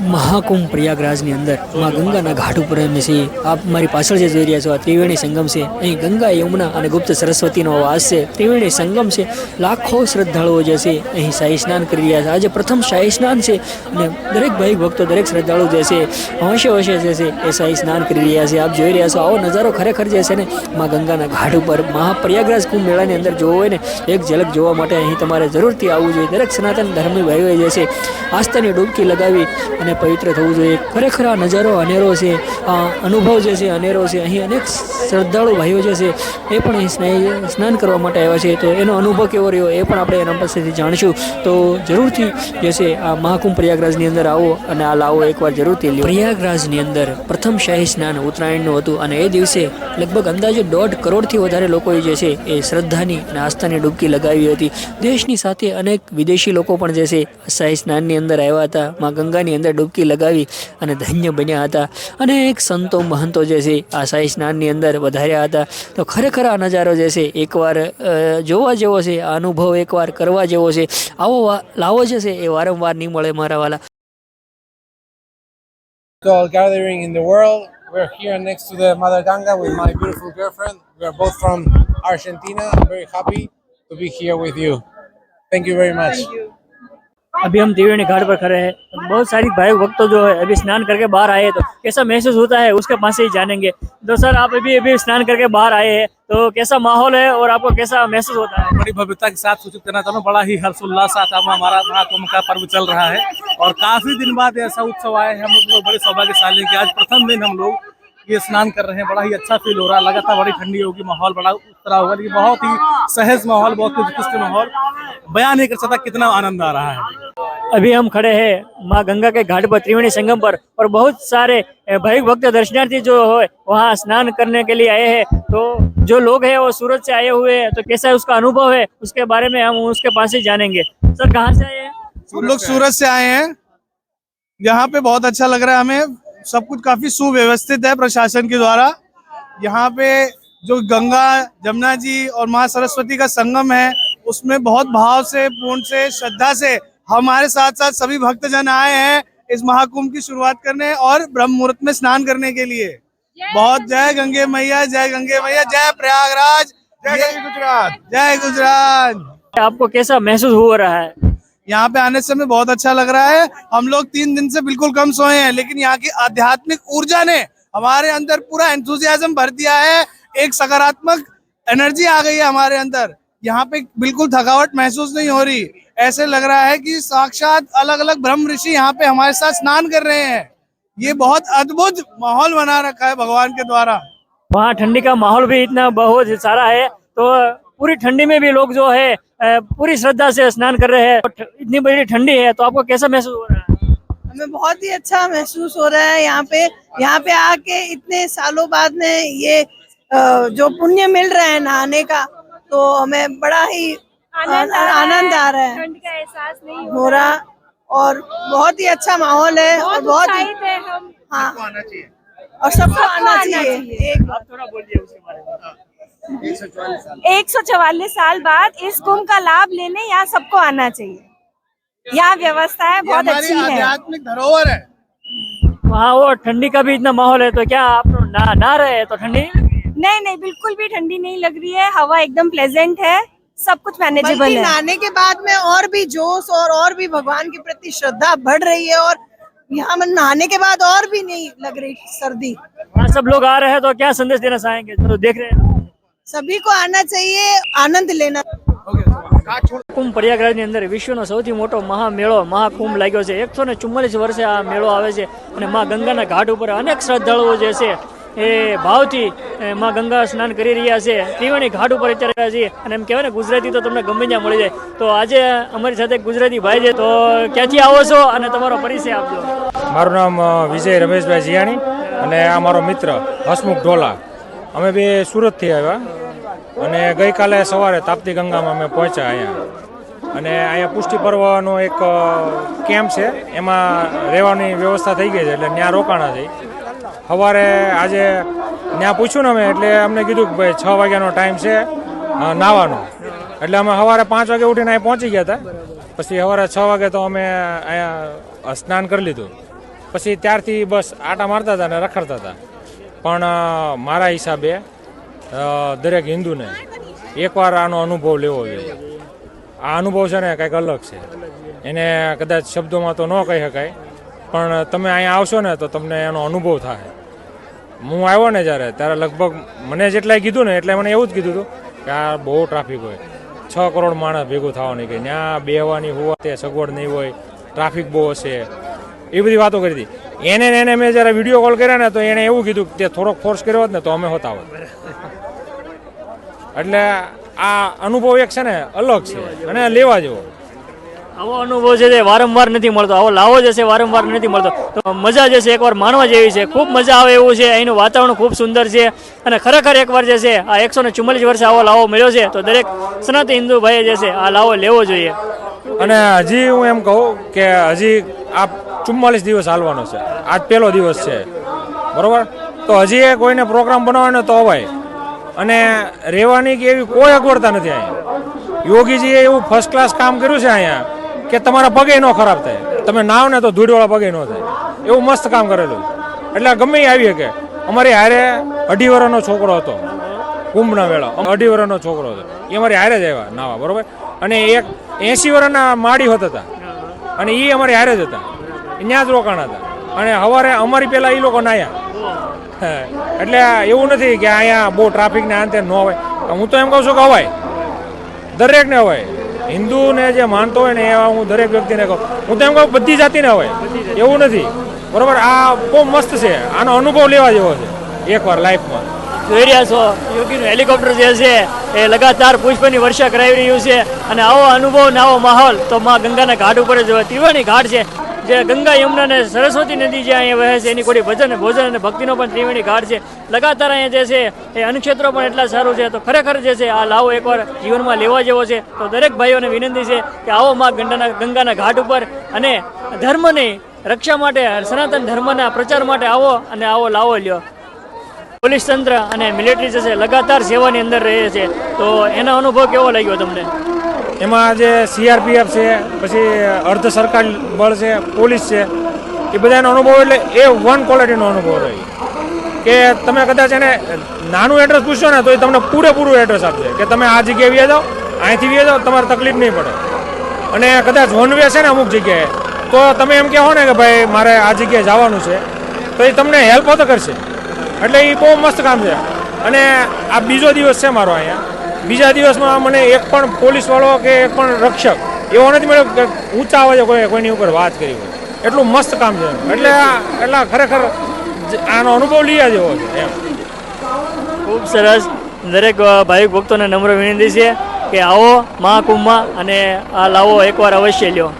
મહાકુંભ પ્રયાગરાજની અંદરમાં ગંગાના ઘાટ ઉપર અમે છીએ આપ મારી પાછળ જે જોઈ રહ્યા છો, આ ત્રિવેણી સંગમ છે. અહીં ગંગા, યમુના અને ગુપ્ત સરસ્વતીનો વાસ છે. ત્રિવેણી સંગમ છે. લાખો શ્રદ્ધાળુઓ જે છે, અહીં શાહી સ્નાન કરી રહ્યા છે. આજે પ્રથમ શાહી સ્નાન છે. અને દરેક ભાઈ ભક્તો, દરેક શ્રદ્ધાળુ જે છે, હોંશે હોંશે જે છે, એ શાહી સ્નાન કરી રહ્યા છે. આપ જોઈ રહ્યા છો, આવો નજારો ખરેખર જે છે ને, માં ગંગાના ઘાટ ઉપર, મહાપ્રયાગરાજ કુંભ મેળાની અંદર જોવો હોય ને, એક ઝલક જોવા માટે અહીં તમારે જરૂરથી આવવું જોઈએ. દરેક સનાતન ધર્મી ભાઈઓએ જે છે, આસ્થાની ડૂબકી લગાવી અને પવિત્ર થવું જોઈએ. ખરેખર આ નજારો અનેરો છે. આ અનુભવ જે છે અનેરો છે. અહીં અનેક શ્રદ્ધાળુ ભાઈઓ જે છે એ પણ અહીં સ્નાન કરવા માટે આવ્યા છે. તો એનો અનુભવ કેવો રહ્યો એ પણ આપણે એના પાસેથી જાણીશું. તો જરૂરથી જે છે આ મહાકુંભ પ્રયાગરાજની અંદર આવો અને આ લાવો એકવાર જરૂરથી લ્યો. પ્રયાગરાજની અંદર પ્રથમ શાહી સ્નાન ઉત્તરાયણનું હતું અને એ દિવસે લગભગ અંદાજે દોઢ કરોડથી વધારે લોકોએ જે છે એ શ્રદ્ધાની અને આસ્થાની ડૂબકી લગાવી હતી. દેશની સાથે અનેક વિદેશી લોકો પણ જે છે શાહી સ્નાનની અંદર આવ્યા હતા. મા ગંગાની અંદર ડૂબકી લગાવી અને ધન્ય બન્યા હતા અને એક સંતો મહંતો જે છે આ શાહી સ્નાનની અંદર વધાર્યા હતા તો ખરેખર આ નજારો જે છે એકવાર જોવા જેવો છે આ અનુભવ એકવાર કરવા જેવો છે આવો લાવો જે છે એ વારંવાર નહીં મળે મારા વાલા gathering in the world. We're here next to the Mother Ganga with my beautiful girlfriend. We are both from Argentina. I'm very happy to be here with you. Thank you very much. अभी हम त्रिवेणी घाट पर खड़े हैं। बहुत सारी भाई भक्तों जो है, अभी स्नान करके बाहर आए हैं तो कैसा महसूस होता है, उसके पास से ही जानेंगे। तो सर, आप अभी अभी स्नान करके बाहर आए हैं तो कैसा माहौल है और आपको कैसा महसूस होता है? बड़ी भव्यता के साथ सूचित करना चाहूँ बड़ा ही हर्षोल्लास हमारा महाकुंभ का पर्व चल रहा है। और काफ़ी दिन बाद ऐसा उत्सव आए हैं, हम लोग बड़े सौभाग्यशाली कि आज प्रथम दिन हम लोग ये स्नान कर रहे हैं बड़ा ही अच्छा फील हो रहा है। लगातार बड़ी ठंडी होगी माहौल बड़ा उतरा होगा लेकिन बहुत ही सहज माहौल बहुत ही उत्कृष्ट माहौल। बयान नहीं कर सकता कितना आनंद आ रहा है। अभी हम खड़े हैं माँ गंगा के घाट पर त्रिवेणी संगम पर और बहुत सारे भाई भक्त दर्शनार्थी जो है वहाँ स्नान करने के लिए आए हैं। तो जो लोग हैं वो सूरत से आए हुए हैं तो कैसा है उसका अनुभव है उसके बारे में हम उसके पास ही जानेंगे। सर कहाँ से आए हैं? हम लोग सूरत से आए हैं। यहाँ पे बहुत अच्छा लग रहा है हमें। सब कुछ काफ़ी सुव्यवस्थित है प्रशासन के द्वारा। यहाँ पे जो गंगा जमुना जी और माँ सरस्वती का संगम है उसमें बहुत भाव से पूर्ण से श्रद्धा से हमारे साथ साथ सभी भक्तजन आए हैं इस महाकुंभ की शुरुआत करने और ब्रह्म मुहूर्त में स्नान करने के लिए। बहुत जय गंगे मैया जय गंगे मैया जय प्रयागराज जय गुजरात। जय गुजरात। आपको कैसा महसूस हो रहा है? यहाँ पे आने से हमें बहुत अच्छा लग रहा है। हम लोग तीन दिन से बिल्कुल कम सोए हैं, लेकिन यहाँ की आध्यात्मिक ऊर्जा ने हमारे अंदर पूरा एंथुजियाज्म भर दिया है। एक सकारात्मक एनर्जी आ गई है हमारे अंदर। यहाँ पे बिल्कुल थकावट महसूस नहीं हो रही। ऐसे लग रहा है कि साक्षात अलग अलग ब्रह्म ऋषि यहाँ पे हमारे साथ स्नान कर रहे हैं। ये बहुत अद्भुत माहौल बना रखा है भगवान के द्वारा। वहाँ ठंडी का माहौल भी इतना बहुत सारा है तो पूरी ठंडी में भी लोग जो है पूरी श्रद्धा से स्नान कर रहे हैं। इतनी बड़ी ठंडी है तो आपको कैसा महसूस हो रहा है? हमें बहुत ही अच्छा महसूस हो रहा है यहाँ पे। यहाँ पे आके इतने सालों बाद में ये जो पुण्य मिल रहा है नहाने का तो हमें बड़ा ही आनंद आनंद आ रहा है। ठंड का एहसास नहीं हो रहा और बहुत ही अच्छा माहौल है और बहुत ही है हम। हाँ। और सबको आना चाहिए। थोड़ा बोलिए उसके बारे में। एक सौ चवालीस साल बाद इस कुंभ का लाभ लेने यहाँ सबको आना चाहिए। यहाँ व्यवस्था है बहुत अच्छी है। आध्यात्मिक धरोहर है। वहाँ वो ठंडी का भी इतना माहौल है तो क्या आप ना ना रहे तो ठंडी नहीं नहीं बिल्कुल भी ठंडी नहीं लग रही है। हवा एकदम प्लेजेंट है सब कुछ मैनेजेबल है। नहाने के बाद में और भी जोश और और भी भगवान के प्रति श्रद्धा बढ़ रही है और यहाँ में नहाने के बाद और भी नहीं लग रही सर्दी। वहाँ सब लोग आ रहे हैं तो क्या संदेश देना चाहेंगे? जो देख रहे हैं। સભી કો આના ચાહીએ આનંદ લેના કુંભ પ્રયાગરાજની અંદર વિશ્વનો સૌથી મોટો મહામેળો મહાકુંભ લાગ્યો છે. એકસો ને ચુમ્માલીસ વર્ષે આ મેળો આવે છે અને મા ગંગાના ઘાટ ઉપર અનેક શ્રદ્ધાળુઓ જે છે એ ભાવથી મા ગંગા સ્નાન કરી રહ્યા છે. ત્રિવેણી ઘાટ ઉપર અત્યારે છીએ અને એમ કહેવાય ને ગુજરાતી તો તમને ગમે ત્યાં મળી જાય. તો આજે અમારી સાથે ગુજરાતી ભાઈ છે તો ક્યાંથી આવો છો અને તમારો પરિચય આપજો. મારું નામ વિજય રમેશભાઈ જીયાણી અને આ મારો મિત્ર હસમુખ ઢોલા. અમે બે સુરતથી આવ્યા. અને ગઈકાલે સવારે તાપ્તી ગંગામાં અમે પહોંચ્યા અહીંયા. અને અહીંયા પુષ્ટિ પર્વનો એક કેમ્પ છે. એમાં રહેવાની વ્યવસ્થા થઈ ગઈ છે, એટલે ત્યાં રોકાણા થઈ સવારે આજે ત્યાં પૂછ્યું ને અમે, એટલે અમને કીધું કે ભાઈ છ વાગ્યાનો ટાઈમ છે નાવાનો. એટલે અમે સવારે પાંચ વાગે ઉઠીને અહીં પહોંચી ગયા હતા. પછી સવારે છ વાગે તો અમે અહીંયા સ્નાન કરી લીધું. પછી ત્યારથી બસ આટા મારતા હતા અને રખડતા હતા. પણ મારા હિસાબે દરેક હિન્દુને એકવાર આનો અનુભવ લેવો જોઈએ. આ અનુભવ છે ને કંઈક અલગ છે. એને કદાચ શબ્દોમાં તો ન કહી શકાય, પણ તમે અહીંયા આવશો ને તો તમને એનો અનુભવ થાય. હું આવ્યો ને જ્યારે, ત્યારે લગભગ મને જેટલાય કીધું ને એટલે મને એવું જ કીધું હતું કે આ બહુ ટ્રાફિક હોય. છ કરોડ માણસ ભેગું થવાની કે ત્યાં બેહવાની હોવા તે સગવડ નહીં હોય, ટ્રાફિક બહુ હશે. એ બધી વાતો કરી હતી. એને એને મેં જ્યારે વીડિયો કોલ કર્યા ને તો એણે એવું કીધું કે તે થોડોક ફોર્સ કર્યો હોત ને તો અમે હોતા હોત. એટલે આ અનુભવ એક છે ને અલગ છે અને લેવા જેવો. આવો અનુભવ છે તે વારંવાર નથી મળતો. આવો લાવો જે છે વારંવાર નથી મળતો. તો મજા જે છે એકવાર માણવા જેવી છે. ખૂબ મજા આવે એવું છે. અહીંનું વાતાવરણ ખૂબ સુંદર છે. અને ખરેખર એકવાર જે છે આ એકસો ને ચુમ્માલીસ વર્ષે આવો લાવો મળ્યો છે તો દરેક સનાતન હિન્દુ ભાઈએ જે છે આ લાવો લેવો જોઈએ. અને હજી હું એમ કહું કે હજી આ ચુમ્માલીસ દિવસ હાલવાનો છે. આજ પહેલો દિવસ છે. બરોબર? તો હજી એ કોઈને પ્રોગ્રામ બનાવવાનો તો અવાય. અને રહેવાની કે એવી કોઈ અગવડતા નથી અહીંયા. યોગીજીએ એવું ફર્સ્ટ ક્લાસ કામ કર્યું છે અહીંયા કે તમારા પગે ન ખરાબ થાય. તમે નાવ ને તો ધૂળવાળા પગે ન થાય. એવું મસ્ત કામ કરેલું. એટલે ગમે આવી શકે અમારી હારે અઢી વર્ષનો છોકરો હતો. કુંભના વેળા. અઢી વર્ષનો છોકરો હતો. એ અમારી હારે જ આવ્યા નાવા, બરોબર? અને એક એંસી વર્ષના માળી હોત હતા. અને એ અમારી હારે જ હતા. ત્યાં જ રોકાણ હતા. અને સવારે અમારી પહેલાં એ લોકો નાયા. એટલે એવું નથી કે અહીંયા બહુ ટ્રાફિક ને અંતે ન હોય. હું તો એમ કહું છું કે અવાય દરેકને હવાય. હિન્દુને જે માનતો હોય ને એવા હું દરેક વ્યક્તિને કહું. હું તો એમ કહું બધી જાતિને અવાય એવું નથી. બરોબર? આ બહુ મસ્ત છે. આનો અનુભવ લેવા જેવો છે. એકવાર લાઈફમાં. જોઈ રહ્યા છો. યોગીનું હેલિકોપ્ટર જે છે, એ લગાતાર પુષ્પની વર્ષા કરાવી રહ્યું છે. અને આવો અનુભવ ને આવો માહોલ તો માં ગંગાના ઘાટ ઉપર જ હોય ત્રિવેણી ઘાટ છે. જે ગંગા યમુના અને સરસ્વતી નદી જે અહીંયા વહે છે, એની કોઈ ભજન, ભોજન અને ભક્તિનો પણ ત્રિવેણી ઘાટ છે. લગાતાર અહીંયા જે છે, એ અનુક્ષેત્રો પણ એટલા સારું છે. તો ખરેખર જે છે, આ લાવો એકવાર જીવનમાં લેવા જેવો છે. તો દરેક ભાઈઓને વિનંતી છે કે આવો માં ગંગાના ગંગાના ઘાટ ઉપર અને ધર્મની રક્ષા માટે, સનાતન ધર્મના પ્રચાર માટે આવો અને આવો લાવો લ્યો. પોલીસ તંત્ર અને મિલિટરી જે છે, લગાતાર સેવાની અંદર રહે છે. તો એનો અનુભવ કેવો લાગ્યો તમને? એમાં જે સીઆરપીએફ છે, પછી અર્ધ સરકારી બળ છે, પોલીસ છે, એ બધાનો અનુભવ એટલે એ વન ક્વોલિટીનો અનુભવ રહ્યો. કે તમે કદાચ એને નાનું એડ્રેસ પૂછશો ને તો એ તમને પૂરેપૂરું એડ્રેસ આપશે. કે તમે આ જગ્યાએ વ્યા જાઓ, અહીંથી વ્યા જાઓ, તમારે તકલીફ નહીં પડે. અને કદાચ વન વે છે ને અમુક જગ્યાએ, તો તમે એમ કહો ને કે ભાઈ, મારે આ જગ્યાએ જવાનું છે, તો એ તમને હેલ્પ તો કરશે. એટલે એ બહુ મસ્ત કામ છે. અને આ બીજો દિવસ છે મારો અહીંયા. બીજા દિવસમાં મને એક પણ પોલીસવાળો કે એક પણ રક્ષક એવો નથી મળ્યો કે ઊંચા અવાજે કોઈ કોઈની ઉપર વાત કરી હોય. એટલું મસ્ત કામ છે. એટલે એટલે ખરેખર આનો અનુભવ લીયા જેવો છે એમ. ખૂબ સરસ. દરેક ભાઈ ભક્તોને નમ્ર વિનંતી છે કે આવો મહાકુંભમાં અને આ લાવો એકવાર અવશ્ય લ્યો.